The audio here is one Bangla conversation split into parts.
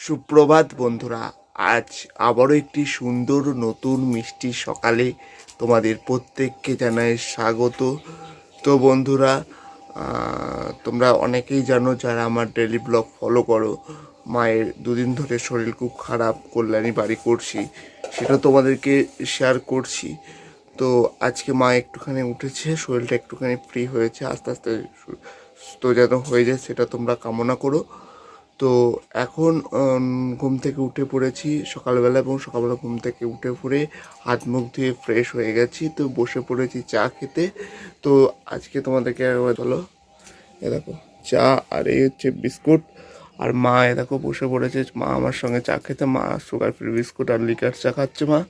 সুপ্রভাত বন্ধুরা, আজ আবারও একটি সুন্দর নতুন মিষ্টি সকালে তোমাদের প্রত্যেককে জানাই স্বাগত। তো বন্ধুরা তোমরা অনেকেই জানো যারা আমার ডেলি ব্লগ ফলো করো, মায়ের দুদিন ধরে শরীর খুব খারাপ, কল্যাণী বাড়ি করছি, সেটা তোমাদেরকে শেয়ার করছি। তো আজকে মা একটুখানি উঠেছে, শরীরটা একটুখানি ফ্রি হয়েছে, আস্তে আস্তে সুস্থ যেন হয়ে যায়, সেটা তোমরা কামনা করো। তো এখন ঘুম থেকে উঠে পড়েছি সকালবেলা এবং সকালবেলা ঘুম থেকে উঠে পড়ে হাত মুখ ধুয়ে ফ্রেশ হয়ে গেছি। তো বসে পড়েছি চা খেতে। তো আজকে তোমাদেরকে চলো এ দেখো, চা আর এই হচ্ছে বিস্কুট। আর মা, এ দেখো, বসে পড়েছে। মা আমার সঙ্গে চা খেতে, মা সুগার ফ্রি বিস্কুট আর লিকার চা খাচ্ছে মা।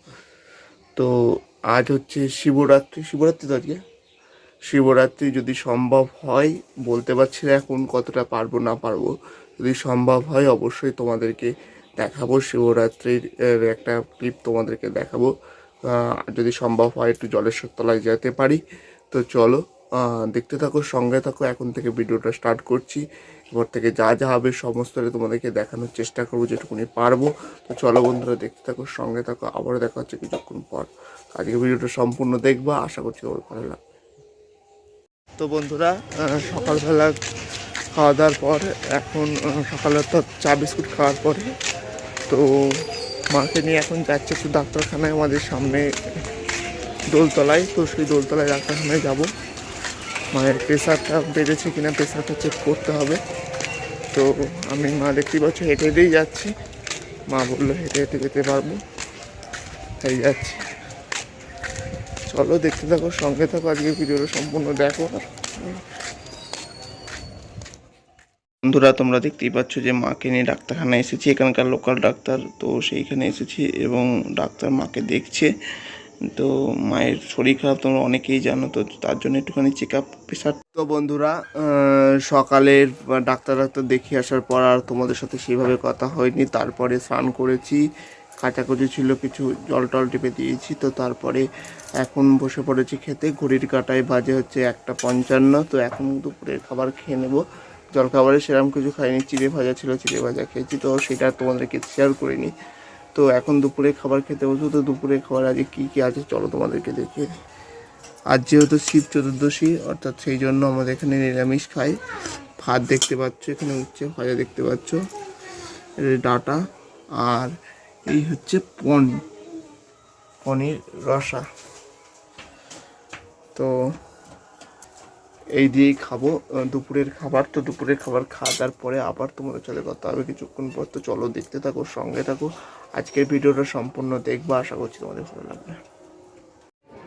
তো আজ হচ্ছে শিবরাত্রি। শিবরাত্রি তো আজকে? শিবরাত্রি যদি সম্ভব হয়, বলতে পারছি না এখন কতটা পারব, না পারব। যদি সম্ভব হয় অবশ্যই তোমাদেরকে দেখাবো। শিবরাত্রির একটা ক্লিপ তোমাদেরকে দেখাবো। যদি সম্ভব হয় একটু জলেশ্বর তলায় যেতে পারি। তো চলো দেখতে থাকো, সঙ্গে থাকো। এখন থেকে ভিডিওটা স্টার্ট করছি। এবার থেকে যা যা হবে সমস্তটা তোমাদেরকে দেখানোর চেষ্টা করব, যেটুকুনি পারব। তো চলো বন্ধুরা, দেখতে থাকো, সঙ্গে থাকো। আবারও দেখা হচ্ছে কিছুক্ষণ পর। আজকে ভিডিওটা সম্পূর্ণ দেখবা। আশা করছি তোমার ভালো লাগবে। তো বন্ধুরা সকালবেলা খাওয়া দাওয়ার পর এখন সকালে তো চা বিস্কুট খাওয়ার পরে তো মাকে নিয়ে এখন যাচ্ছে একটু ডাক্তারখানায় আমাদের সামনে দোলতলায়। তো সেই দোলতলায় ডাক্তারখানায় যাব। মায়ের প্রেশারটা বেড়েছে কিনা প্রেশারটা চেক করতে হবে। তো আমি মা দেখতেই পাচ্ছ, হেঁটে হেঁটেই যাচ্ছি। মা বলল, হেঁটে হেঁটে যেতে পারব। তাই যাচ্ছি। চলো দেখতে থাকো, সঙ্গে থাকো আজকে ভিডিওটা সম্পূর্ণ দেখো। বন্ধুরা, তোমরা দেখতেই পাচ্ছ যে মাকে নিয়ে ডাক্তারখানায় এসেছি, এখানকার লোকাল ডাক্তার। তো সেইখানে এসেছি এবং ডাক্তার মাকে দেখছে। তো মায়ের শরীর খারাপ, তোমরা অনেকেই জানো, তো তার জন্য একটুখানি চেক আপ প্রেশার তো বন্ধুরা সকালের ডাক্তার ডাক্তার দেখিয়ে আসার পর আর তোমাদের সাথে সেভাবে কথা হয়নি। তারপরে স্নান করেছি, কাচাকুচি ছিল, কিছু জল টল টিপে দিয়েছি। তো তারপরে এখন বসে পড়েছি খেতে। ঘড়ির কাটায় বাজে হচ্ছে একটা পঞ্চান্ন। তো এখন দুপুরের খাবার খেয়ে নেব। জলখাবারে সেরকম কিছু খাইনি, চিড়ে ভাজা ছিল, চিড়ে ভাজা খেয়েছি, তো সেটা তোমাদেরকে শেয়ার করিনি। তো এখন দুপুরে খাবার খেতে বসবো, তো দুপুরে খাবার আজকে কী কী আছে চলো তোমাদেরকে দিই আজ যেহেতু শিব চতুর্দশী, অর্থাৎ সেই জন্য আমাদের এখানে নিরামিষ খাই। ভাত দেখতে পাচ্ছ, এখানে উচ্ছে ভাজা দেখতে পাচ্ছ ডাটা, আর এই হচ্ছে পন, পনির রসা। তো এই দিয়েই খাব। দুপুরের খাবার, তো দুপুরের খাবার খাওয়া পরে আবার তোমাদের চলে কথা হবে কিছুক্ষণ পর। তো চলো দেখতে থাকো, সঙ্গে থাকো। আজকের ভিডিওটা সম্পূর্ণ দেখব, আশা করছি তোমাদের ভালো লাগবে।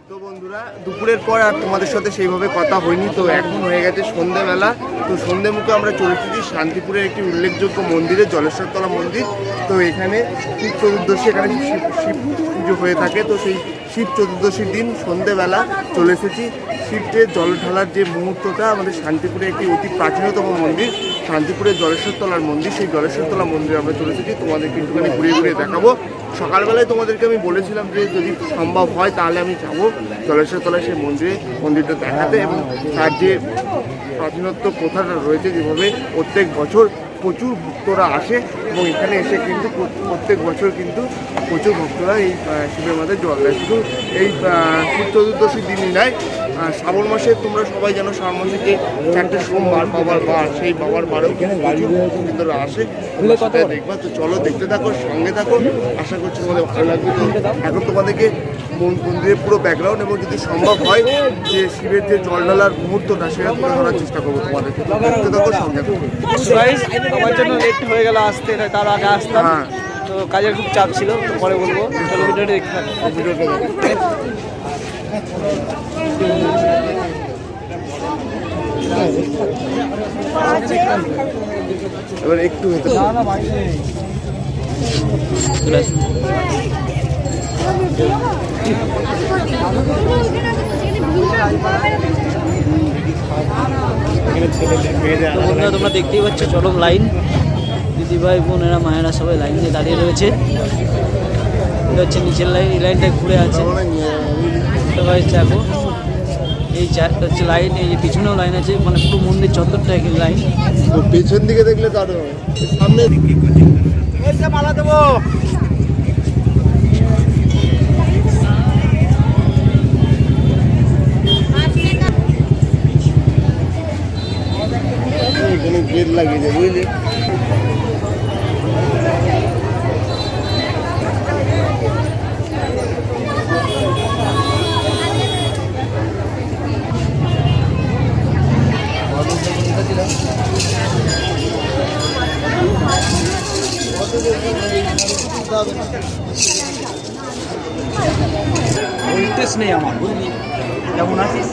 তো বন্ধুরা, দুপুরের পর আর তোমাদের সাথে সেইভাবে কথা হয়নি, তো এখন হয়ে গেছে সন্ধেবেলা। তো সন্ধে মুখে আমরা চলে এসেছি শান্তিপুরের একটি উল্লেখযোগ্য মন্দিরে, জলেশ্বরতলা মন্দির। তো এখানে শিব চতুর্দশী, এখানে শিব পুজো হয়ে থাকে। তো সেই শিব চতুর্দশীর দিন সন্ধেবেলা চলে এসেছি। শিবকে জল ঢালার যে মুহূর্তটা, আমাদের শান্তিপুরে একটি অতি প্রাচীনতম মন্দির, শান্তিপুরের জলেশ্বরতলার মন্দির। সেই জলেশ্বরতলা মন্দিরে আমরা চলে এসেছি। তোমাদেরকে একটুখানি ঘুরিয়ে ঘুরিয়ে দেখাবো। সকালবেলায় তোমাদেরকে আমি বলেছিলাম যে যদি সম্ভব হয় তাহলে আমি যাব জলেশ্বরতলায় সেই মন্দিরে, মন্দিরটা দেখাতে। এবং তার যে প্রাচীনত্ব প্রথাটা রয়েছে যেভাবে প্রত্যেক বছর প্রচুর ভক্তরা আসে এবং এখানে এসে কিন্তু প্রত্যেক বছর কিন্তু প্রচুর ভক্তরা এই শিবের মাথায় জল দেয়। শুধু এই চতুর্দশী চতুর্দশীর দিনই নয় শ্রাবণ মাসে তোমরা সবাই জানো শ্রাবণ মাসে যে চারটে সোমবার বাবার বার সেই বাবার বারেও কিন্তু আসে। সেটা দেখবা। তো চলো দেখতে থাকো সঙ্গে থাকো। আশা করছি তোমাদের ভালো লাগবে। তো এখন তোমাদেরকে মন- মন্দিরের পুরো ব্যাকগ্রাউন্ড এবং যদি সম্ভব হয় যে শিবের যে জল ঢালার মুহূর্তটা সেটা তুলে ধরার চেষ্টা করব তোমাদেরকে। তো দেখতে থাকো সঙ্গে থাকো। আমার জন্য লেট হয়ে গেল আসতে তার আগে আসতাম। হ্যাঁ। তো কাজের খুব চাপ ছিল পরে বলব। ভিডিওটা দেখতে। এবার একটু বন্ধুরা তোমরা দেখতেই পাচ্ছ চরম লাইন। দিদিভাই বোনেরা মায়েরা সবাই লাইন দিয়ে দাঁড়িয়ে রয়েছে। এটা হচ্ছে নিচের লাইন এই লাইনটা ঘুরে আছে। দেখো এই চারটা হচ্ছে লাইন এই যে পিছনেও লাইন আছে মানে পুরো মন্দির চত্বরটা একই লাইন পেছন দিকে দেখলে তো আরও সামনে মালা দেবো গেট বুঝলি? ইন্টারেস্ট নেই আমার, বুঝলি? কেমন আছিস?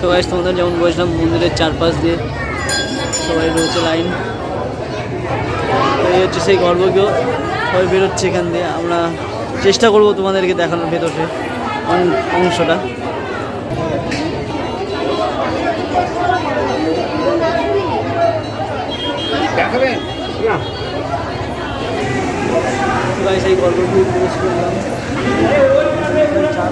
তো তোমাদের যেমন বলছিলাম, মন্দিরের চারপাশ দিয়ে সবাই রয়েছে লাইন। এই হচ্ছে সেই গর্ভগৃহ সবাই বেরোচ্ছে এখান দিয়ে। আমরা চেষ্টা করব তোমাদেরকে দেখানোর ভেতরে অংশটা। সেই গর্ভগৃহে প্রবেশ করলাম। চার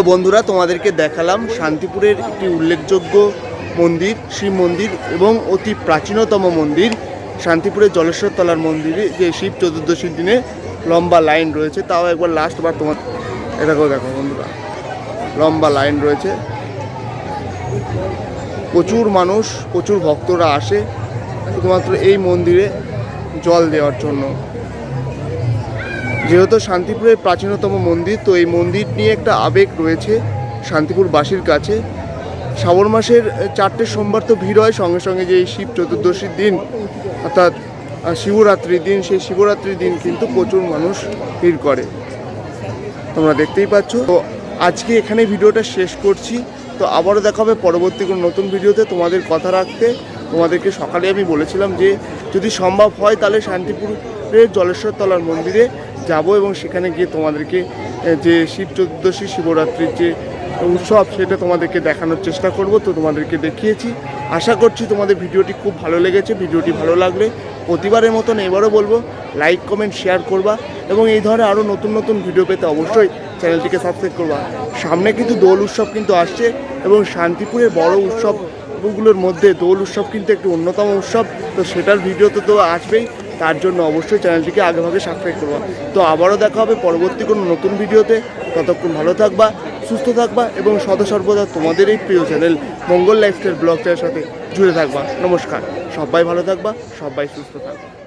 তো বন্ধুরা, তোমাদেরকে দেখালাম শান্তিপুরের একটি উল্লেখযোগ্য মন্দির, শিব মন্দির এবং অতি প্রাচীনতম মন্দির শান্তিপুরের জলেশ্বর তলার মন্দিরে যে শিব চতুর্দশীর দিনে লম্বা লাইন রয়েছে। তাও একবার লাস্ট বার তোমার এটাকেও দেখো বন্ধুরা, লম্বা লাইন রয়েছে। প্রচুর মানুষ, প্রচুর ভক্তরা আসে, শুধুমাত্র এই মন্দিরে জল দেওয়ার জন্য। যেহেতু শান্তিপুরের প্রাচীনতম মন্দির, তো এই মন্দির নিয়ে একটা আবেগ রয়েছে শান্তিপুরবাসীর কাছে। শ্রাবণ মাসের চারটে সোমবার তো ভিড় হয়, সঙ্গে সঙ্গে যে শিব চতুর্দশীর দিন, অর্থাৎ শিবরাত্রির দিন, সেই শিবরাত্রির দিন কিন্তু প্রচুর মানুষ ভিড় করে। তোমরা দেখতেই পাচ্ছ। তো আজকে এখানে ভিডিওটা শেষ করছি। তো আবারও দেখা হবে পরবর্তী কোনো নতুন ভিডিওতে তোমাদের কথা রাখতে। তোমাদেরকে সকালে আমি বলেছিলাম যে, যদি সম্ভব হয় তাহলে শান্তিপুরের জলেশ্বর তলার মন্দিরে যাব এবং সেখানে গিয়ে তোমাদেরকে যে শিব চতুর্দশী, শিবরাত্রির যে উৎসব সেটা তোমাদেরকে দেখানোর চেষ্টা করব। তো তোমাদেরকে দেখিয়েছি। আশা করছি তোমাদের ভিডিওটি খুব ভালো লেগেছে। ভিডিওটি ভালো লাগলে প্রতিবারের মতন এবারও বলব, লাইক, কমেন্ট, শেয়ার করবা এবং এই ধরনের আরও নতুন নতুন ভিডিও পেতে অবশ্যই চ্যানেলটিকে সাবস্ক্রাইব করবা। সামনে কিন্তু দোল উৎসব কিন্তু আসছে এবং শান্তিপুরের বড় উৎসবগুলোর মধ্যে দোল উৎসব কিন্তু একটি অন্যতম উৎসব। তো সেটার ভিডিও তো তো আসবেই। তার জন্য অবশ্যই চ্যানেলটিকে আগেভাগে সাবস্ক্রাইব করবা। তো আবারও দেখা হবে পরবর্তী কোনো নতুন ভিডিওতে। ততক্ষণ ভালো থাকবা, সুস্থ থাকবা এবং সদা সর্বদা তোমাদের এই প্রিয় চ্যানেল মঙ্গল লাইফস্টাইল ব্লগটার সাথে জুড়ে থাকবা। নমস্কার। সবাই ভালো থাকবা, সবাই সুস্থ থাকবা।